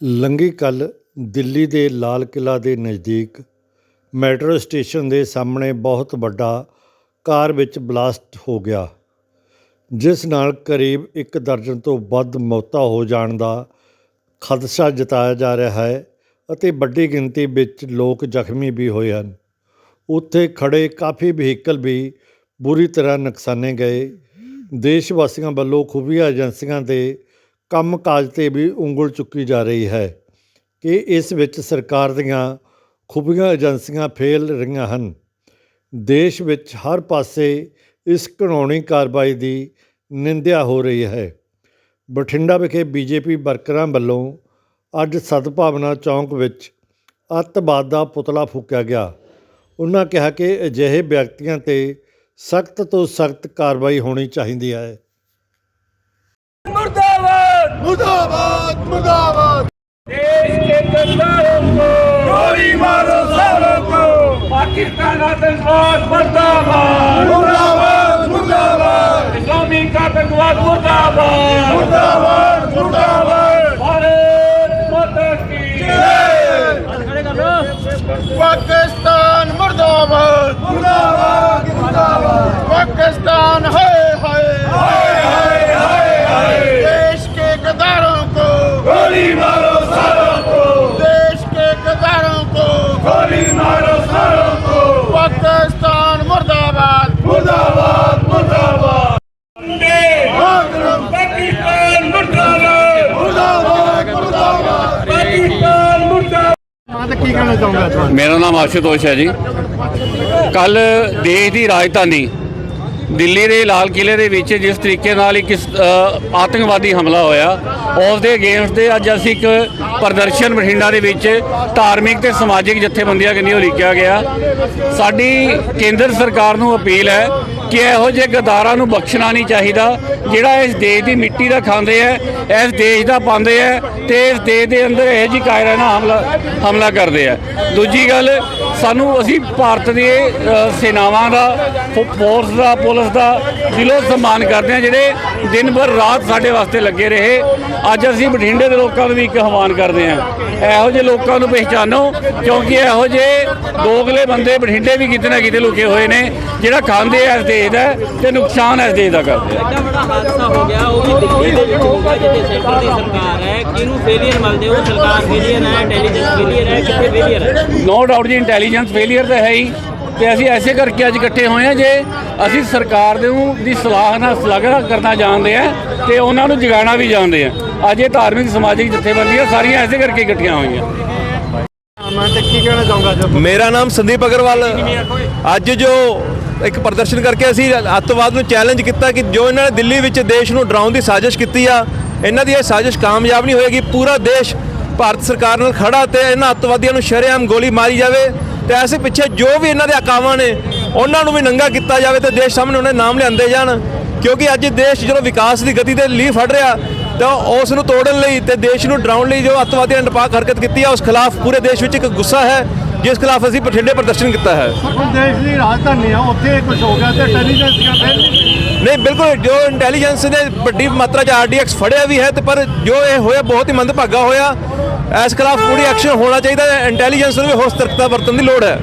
ਲੰਘੀ ਕੱਲ੍ਹ ਦਿੱਲੀ ਦੇ ਲਾਲ ਕਿਲ੍ਹਾ ਦੇ ਨਜ਼ਦੀਕ ਮੈਟਰੋ ਸਟੇਸ਼ਨ ਦੇ ਸਾਹਮਣੇ ਬਹੁਤ ਵੱਡਾ ਕਾਰ ਵਿੱਚ ਬਲਾਸਟ ਹੋ ਗਿਆ, ਜਿਸ ਨਾਲ ਕਰੀਬ ਇੱਕ ਦਰਜਨ ਤੋਂ ਵੱਧ ਮੌਤਾਂ ਹੋ ਜਾਣ ਦਾ ਖਦਸ਼ਾ ਜਤਾਇਆ ਜਾ ਰਿਹਾ ਹੈ ਅਤੇ ਵੱਡੀ ਗਿਣਤੀ ਵਿੱਚ ਲੋਕ ਜ਼ਖਮੀ ਵੀ ਹੋਏ ਹਨ। ਉੱਥੇ ਖੜ੍ਹੇ ਕਾਫੀ ਵਹੀਕਲ ਵੀ ਬੁਰੀ ਤਰ੍ਹਾਂ ਨੁਕਸਾਨੇ ਗਏ। ਦੇਸ਼ ਵਾਸੀਆਂ ਵੱਲੋਂ ਖੁਫੀਆ ਏਜੰਸੀਆਂ ਦੇ ਕੰਮ ਕਾਜ 'ਤੇ ਵੀ ਉਂਗਲ ਚੁੱਕੀ ਜਾ ਰਹੀ ਹੈ ਕਿ ਇਸ ਵਿੱਚ ਸਰਕਾਰ ਦੀਆਂ ਖੁਫੀਆ ਏਜੰਸੀਆਂ ਫੇਲ ਰਹੀਆਂ ਹਨ। ਦੇਸ਼ ਵਿੱਚ ਹਰ ਪਾਸੇ ਇਸ ਘਣਾਉਣੀ ਕਾਰਵਾਈ ਦੀ ਨਿੰਦਿਆ ਹੋ ਰਹੀ ਹੈ। ਬਠਿੰਡਾ ਵਿਖੇ ਬੀਜੇਪੀ ਵਰਕਰਾਂ ਵੱਲੋਂ ਅੱਜ ਸਦਭਾਵਨਾ ਚੌਂਕ ਵਿੱਚ ਅੱਤਵਾਦ ਦਾ ਪੁਤਲਾ ਫੂਕਿਆ ਗਿਆ। ਉਹਨਾਂ ਕਿਹਾ ਕਿ ਅਜਿਹੇ ਵਿਅਕਤੀਆਂ ਤੇ ਸਖਤ ਤੋਂ ਸਖਤ ਕਾਰਵਾਈ ਹੋਣੀ ਚਾਹੀਦੀ ਹੈ। मुर्दाबाद मुर्दाबाद देश के गद्दारों को गोली मारो सालों को पाकिस्तान आतंकवाद मुर्दाबाद मुर्दाबाद मुर्दाबाद इस्लामिक आतंकवाद मुर्दाबाद मुर्दाबाद मुर्दाबाद भारत माता की पाकिस्तान मुर्दाबाद मुर्दाबाद मुर्दाबाद पाकिस्तान है ਮੇਰਾ ਨਾਮ ਆਸ਼ੂਤੋਸ਼ ਹੈ ਜੀ। ਕੱਲ ਦੇਸ਼ ਦੀ ਰਾਜਧਾਨੀ ਦਿੱਲੀ ਦੇ ਲਾਲ ਕਿਲੇ ਦੇ ਵਿੱਚ ਜਿਸ ਤਰੀਕੇ ਨਾਲ ਇੱਕ ਅ, ਆਤੰਕਵਾਦੀ ਹਮਲਾ ਹੋਇਆ ਉਸ ਦੇ ਅਗੇਂਸਟ ਦੇ ਅੱਜ ਅਸੀਂ ਇੱਕ ਪ੍ਰਦਰਸ਼ਨ ਬਠਿੰਡਾ ਦੇ ਵਿੱਚ ਧਾਰਮਿਕ ਤੇ ਸਮਾਜਿਕ ਜਥੇਬੰਦੀਆਂ ਕੰਨੀਓ ਲਿਖਿਆ ਗਿਆ। ਸਾਡੀ ਕੇਂਦਰ ਸਰਕਾਰ ਨੂੰ ਅਪੀਲ ਹੈ ਕਿ ਇਹੋ ਜਿਹੇ ਗਦਾਰਾਂ ਨੂੰ ਬਖਸ਼ਣਾ ਨਹੀਂ ਚਾਹੀਦਾ। ਜਿਹੜਾ ਇਸ ਦੇਸ਼ ਦੀ ਮਿੱਟੀ ਦਾ ਖਾਂਦੇ ਹੈ ਇਸ ਦੇਸ਼ ਦਾ ਪਾਉਂਦੇ ਹੈ ਤੇ ਇਸ ਦੇਸ਼ ਦੇ ਅੰਦਰ ਇਹ ਜੀ ਕਾਇਰਾਨਾ ਹਮਲਾ ਹਮਲਾ ਕਰਦੇ ਆ। ਦੂਜੀ ਗੱਲ ਸਾਨੂੰ ਅਸੀਂ ਭਾਰਤ ਦੇ ਅ, ਸੈਨਾਵਾਂ ਦਾ ਫੋ- ਫੋਰਸ ਦਾ ਪੁਲਿਸ ਦਾ ਦਿਲੋਂ ਸਨਮਾਨ ਕਰਦੇ ਆ ਜਿਹੜੇ ਦਿਨ ਭਰ ਰਾਤ ਸਾਡੇ ਵਾਸਤੇ ਲੱਗੇ ਰਹੇ। ਅੱਜ ਅਸੀਂ ਬਠਿੰਡੇ ਦੇ ਲੋਕਾਂ ਨੂੰ ਵੀ ਇੱਕ ਆਹਵਾਨ ਕਰਦੇ ਆ। ਇਹੋ ਜਿਹੇ ਲੋਕਾਂ ਨੂੰ ਪਹਿਚਾਨੋ ਕਿਉਂਕਿ ਇਹੋ ਜਿਹੇ ਦੋਗਲੇ ਬੰਦੇ ਬਠਿੰਡੇ ਵੀ ਕਿਤੇ ਨਾ ਕਿਤੇ ਲੁਕੇ ਹੋਏ ਨੇ। ਜਿਹੜਾ ਖਾਂਦੇ ਆ ਇਸ ਦੇਸ਼ ਦਾ ਤੇ ਨੁਕਸਾਨ ਇਸ ਦੇਸ਼ ਦਾ ਕਰਦੇ ਆ ਬੜਾ ਹਾਦਸਾ ਹੋ ਗਿਆ ਉਹ ਵੀ ਦਿੱਲੀ ਦੇ ਵਿੱਚ ਹੋ ਗਿਆ ਜਿੱਥੇ ਸੈਂਟਰ ਦੀ ਸਰਕਾਰ ਹੈ। ਕਿਹਨੂੰ ਫੇਲੀਅਰ ਮੰਨਦੇ ਹੋ? ਸਰਕਾਰ ਫੇਲੀਅਰ ਹੈ ਇੰਟੈਲੀਜੈਂਸ ਫੇਲੀਅਰ ਹੈ ਕਿੱਥੇ ਫੇਲੀਅਰ ਹੈ? ਨੋ ਡਾਊਟ ਜੀ ਇੰਟੈਲੀਜੈਂਸ ਫੇਲਿਅਰ ਤਾਂ ਹੈ ਹੀ। ਤੇ ਅਸੀਂ ਐਸੇ ਕਰਕੇ ਅੱਜ ਇਕੱਠੇ ਹੋਏ ਆ ਜੇ ਅਸੀਂ ਸਰਕਾਰ ਦੇ ਨੂੰ ਦੀ ਸਲਾਹ ਨਾਲ ਸ਼ਲਾਘਾ ਕਰਨਾ ਜਾਣਦੇ ਆ ਤੇ ਉਹਨਾਂ ਨੂੰ ਜਗਾਉਣਾ ਵੀ ਜਾਣਦੇ ਆ ਅੱਜ ਇਹ ਧਾਰਮਿਕ ਸਮਾਜਿਕ ਜਥੇਬੰਦੀਆਂ ਸਾਰੀਆਂ ਐਸੇ ਕਰਕੇ ਇਕੱਠੀਆਂ ਹੋਈਆਂ। ਮੇਰਾ ਨਾਮ ਸੰਦੀਪ ਅਗਰਵਾਲ। ਅੱਜ ਜੋ ਇੱਕ ਪ੍ਰਦਰਸ਼ਨ ਕਰਕੇ ਅਸੀਂ ਅੱਤਵਾਦ ਨੂੰ ਚੈਲੰਜ ਕੀਤਾ ਕਿ ਜੋ ਇਹਨਾਂ ਨੇ ਦਿੱਲੀ ਵਿੱਚ ਦੇਸ਼ ਨੂੰ ਡਰਾਉਣ ਦੀ ਸਾਜ਼ਿਸ਼ ਕੀਤੀ ਆ, ਇਹਨਾਂ ਦੀ ਇਹ ਸਾਜ਼ਿਸ਼ ਕਾਮਯਾਬ ਨਹੀਂ ਹੋਏਗੀ। ਪੂਰਾ ਦੇਸ਼ ਭਾਰਤ ਸਰਕਾਰ ਨਾਲ ਖੜਾ ਤੇ ਇਹਨਾਂ ਅੱਤਵਾਦੀਆਂ ਨੂੰ ਸ਼ਰੇਆਮ ਗੋਲੀ ਮਾਰੀ ਜਾਵੇ। ਤੇ ਐਸੇ ਪਿੱਛੇ ਜੋ ਵੀ ਇਹਨਾਂ ਦੇ ਆਕਾਵਾਂ ਨੇ, ਉਹਨਾਂ ਨੂੰ ਵੀ ਨੰਗਾ ਕੀਤਾ ਜਾਵੇ ਤੇ ਦੇਸ਼ ਸਾਹਮਣੇ ਉਹਨਾਂ ਦੇ ਨਾਮ ਲਿਆਂਦੇ ਜਾਣ। ਕਿਉਂਕਿ ਅੱਜ ਦੇਸ਼ ਜਦੋਂ ਵਿਕਾਸ ਦੀ ਗਤੀ ਤੇ ਲੀਹ ਫੜ ਰਿਹਾ, ਤਾਂ ਉਸ ਨੂੰ ਤੋੜਨ ਲਈ ਤੇ ਦੇਸ਼ ਨੂੰ ਡਰਾਉਣ ਲਈ ਜੋ ਅੱਤਵਾਦੀਆਂ ਨੇ ਨਿਰਪਾਕ ਹਰਕਤ ਕੀਤੀ ਆ, ਉਸ ਖਿਲਾਫ ਪੂਰੇ ਦੇਸ਼ ਵਿੱਚ ਇੱਕ ਗੁੱਸਾ ਹੈ। ਜਿਸ ਖਿਲਾਫ ਅਸੀਂ ਬਠਿੰਡੇ ਪ੍ਰਦਰਸ਼ਨ ਕੀਤਾ ਹੈ। ਹੁਣ ਦੇਸ਼ ਦੀ ਰਾਜਧਾਨੀ ਆ ਉੱਥੇ ਕੁਝ ਹੋ ਗਿਆ ਤੇ ਇੰਟੈਲੀਜੈਂਸ ਦੀਆਂ ਫੇਲ ਨਹੀਂ ਬਿਲਕੁਲ ਜੋ ਇੰਟੈਲੀਜੈਂਸ ਨੇ ਵੱਡੀ ਮਾਤਰਾ 'ਚ ਆਰਡੀਐਕਸ ਫੜਿਆ ਵੀ ਹੈ ਤੇ ਪਰ ਜੋ ਇਹ ਹੋਇਆ ਬਹੁਤ ਹੀ ਮੰਦਭਾਗਾ ਹੋਇਆ। ਇਸ ਖਿਲਾਫ ਪੂਰੀ ਐਕਸ਼ਨ ਹੋਣਾ ਚਾਹੀਦਾ ਹੈ। ਇੰਟੈਲੀਜੈਂਸ ਨੂੰ ਵੀ ਹੋਰ ਸਤਰਕਤਾ ਵਰਤਣ ਦੀ ਲੋੜ ਹੈ।